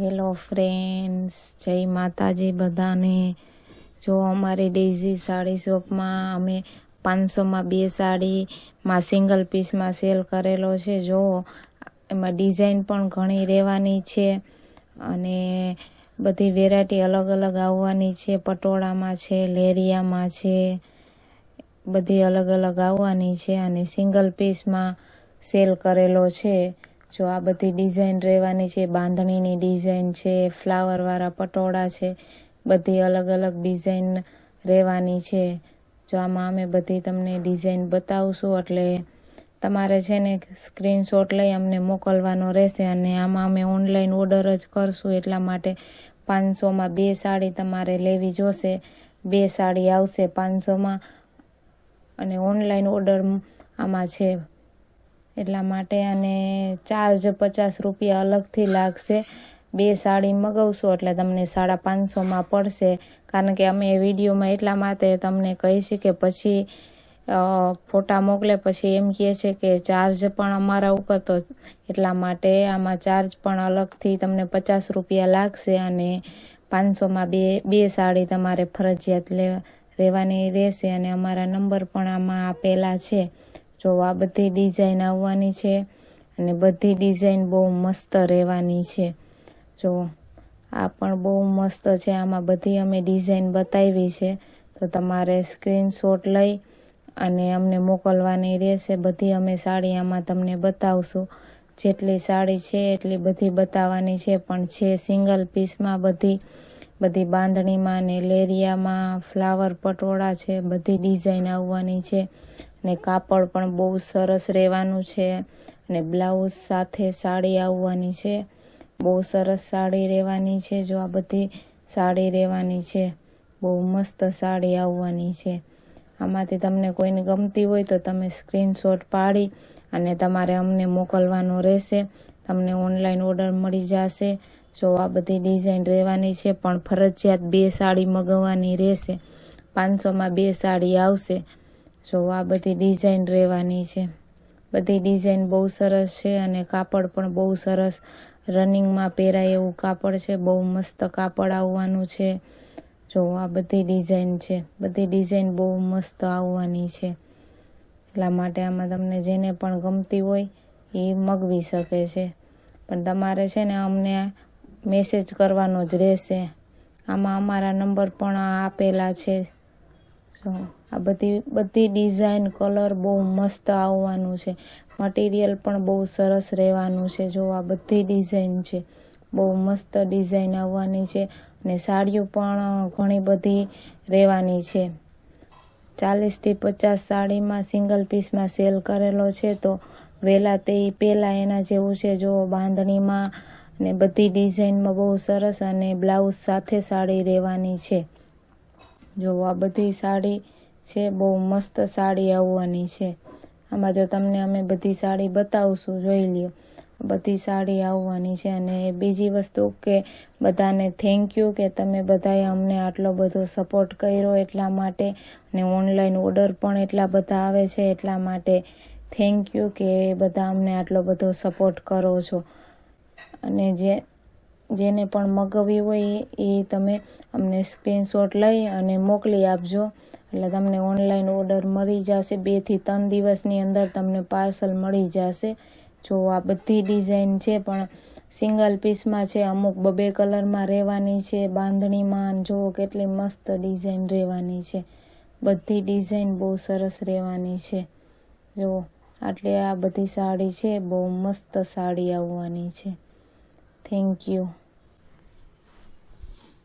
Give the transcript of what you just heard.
Hello friends જય માતાજી બધાને. જો અમારી ડેઝી સાડી શોપમાં અમે પાંચસોમાં બે સાડીમાં સિંગલ પીસમાં સેલ કરેલો છે. જો, એમાં ડિઝાઇન પણ ઘણી રહેવાની છે અને બધી વેરાયટી અલગ અલગ આવવાની છે. પટોળામાં છે, લેરિયામાં છે, બધી અલગ અલગ આવવાની છે અને સિંગલ પીસમાં સેલ કરેલો છે. જો આ બધી ડિઝાઇન રહેવાની છે, બાંધણીની ડિઝાઇન છે ફ્લાવરવાળા પટોળા છે, બધી અલગ અલગ ડિઝાઇન રહેવાની છે. જો આમાં અમે બધી તમને ડિઝાઇન બતાવશું, એટલે તમારે છે ને સ્ક્રીનશોટ લઈ અમને મોકલવાનો રહેશે અને આમાં અમે ઓનલાઈન ઓર્ડર જ કરશું. એટલા માટે પાંચસોમાં બે સાડી તમારે લેવી જોશે. બે સાડી આવશે પાંચસોમાં અને ઓનલાઈન ઓર્ડર આમાં છે. એટલા માટે અને ચાર્જ પચાસ રૂપિયા અલગથી લાગશે. બે સાડી મગાવશો એટલે તમને સાડા પાંચસોમાં પડશે. કારણ કે અમે વિડીયોમાં એટલા માટે તમને કહીશું કે પછી ફોટા મોકલે પછી એમ કહે છે કે ચાર્જ પણ અમારા ઉપર તો એટલા માટે આમાં ચાર્જ પણ અલગથી તમને પચાસ રૂપિયા લાગશે અને પાંચસોમાં બે બે સાડી તમારે ફરજિયાત લે, રહેવાની રહેશે અને અમારા નંબર પણ આમાં આપેલા છે. જો આ બધી ડિઝાઇન આવવાની છે અને બધી ડિઝાઇન બહુ મસ્ત રહેવાની છે. જો આ પણ બહુ મસ્ત છે. આમાં બધી અમે ડિઝાઇન બતાવી છે. તો તમારે સ્ક્રીનશોટ લઈ અને અમને મોકલવાની રહેશે. બધી અમે સાડી આમાં તમને બતાવશું. જેટલી સાડી છે એટલી બધી બતાવવાની છે. પણ છે સિંગલ પીસમાં બધી બધી બાંધણીમાં ને લેરિયામાં ફ્લાવર પટોળા છે, બધી ડિઝાઇન આવવાની છે. અને કાપડ પણ બહુ સરસ રહેવાનું છે અને બ્લાઉઝ સાથે સાડી આવવાની છે. બહુ સરસ સાડી રહેવાની છે, જો આ બધી સાડી રહેવાની છે. બહુ મસ્ત સાડી આવવાની છે. આમાંથી તમને કોઈને ગમતી હોય તો તમે સ્ક્રીનશોટ પાડી અને તમારે અમને મોકલવાનો રહેશે. તમને ઓનલાઈન ઓર્ડર મળી જશે. જો આ બધી ડિઝાઇન રહેવાની છે, પણ ફરજિયાત બે સાડી મગાવવાની રહેશે. પાંચસોમાં બે સાડી આવશે. જો આ બધી ડિઝાઇન રહેવાની છે. બધી ડિઝાઇન બહુ સરસ છે અને કાપડ પણ બહુ સરસ. રનિંગમાં પહેરાય એવું કાપડ છે, બહુ મસ્ત કાપડ આવવાનું છે. જો આ બધી ડિઝાઇન છે. બધી ડિઝાઇન બહુ મસ્ત આવવાની છે. એટલા માટે આમાં તમને જેને પણ ગમતી હોય એ મગવી શકે છે. પણ તમારે છે ને અમને મેસેજ કરવાનો જ રહેશે. આમાં અમારા નંબર પણ આપેલા છે. જો, આ બધી બધી ડિઝાઇન કલર બહુ મસ્ત આવવાનું છે. મટીરિયલ પણ બહુ સરસ રહેવાનું છે. જો, આ બધી ડિઝાઇન છે. બહુ મસ્ત ડિઝાઇન આવવાની છે. અને સાડીઓ પણ ઘણી બધી રહેવાની છે. ચાલીસથી પચાસ સાડીમાં સિંગલ પીસમાં સેલ કરેલો છે. તો વહેલા તે પહેલાં એના જેવું છે. જો, બાંધણીમાં ને બધી ડિઝાઇનમાં બહુ સરસ અને બ્લાઉઝ સાથે સાડી રહેવાની છે. જો આ બધી સાડી છે, બહુ મસ્ત સાડી આવવાની છે. આમાં જો તમને અમે બધી સાડી બતાવશું, જોઈ લ્યો. બધી સાડી આવવાની છે અને બીજી વસ્તુ કે બધાને થેન્ક યુ કે તમે બધાએ અમને આટલો બધો સપોર્ટ કર્યો એટલા માટે અને ઓનલાઈન ઓર્ડર પણ એટલા બધા આવે છે એટલા માટે થેન્ક યુ કે બધા અમને આટલો બધો સપોર્ટ કરો છો. અને જે જેને પણ મગાવી હોય એ તમે અમને સ્ક્રીનશોટ લઈ અને મોકલી આપજો. એટલે તમને ઓનલાઈન ઓર્ડર મળી જશે. બેથી ત્રણ દિવસની અંદર તમને પાર્સલ મળી જશે. જો આ બધી ડિઝાઇન છે, પણ સિંગલ પીસમાં છે, અમુક બબે કલરમાં રહેવાની છે, બાંધણીમાં જુઓ કેટલી મસ્ત ડિઝાઇન રહેવાની છે. બધી ડિઝાઇન બહુ સરસ રહેવાની છે. જુઓ આટલે આ બધી સાડી છે, બહુ મસ્ત સાડી આવવાની છે. Thank you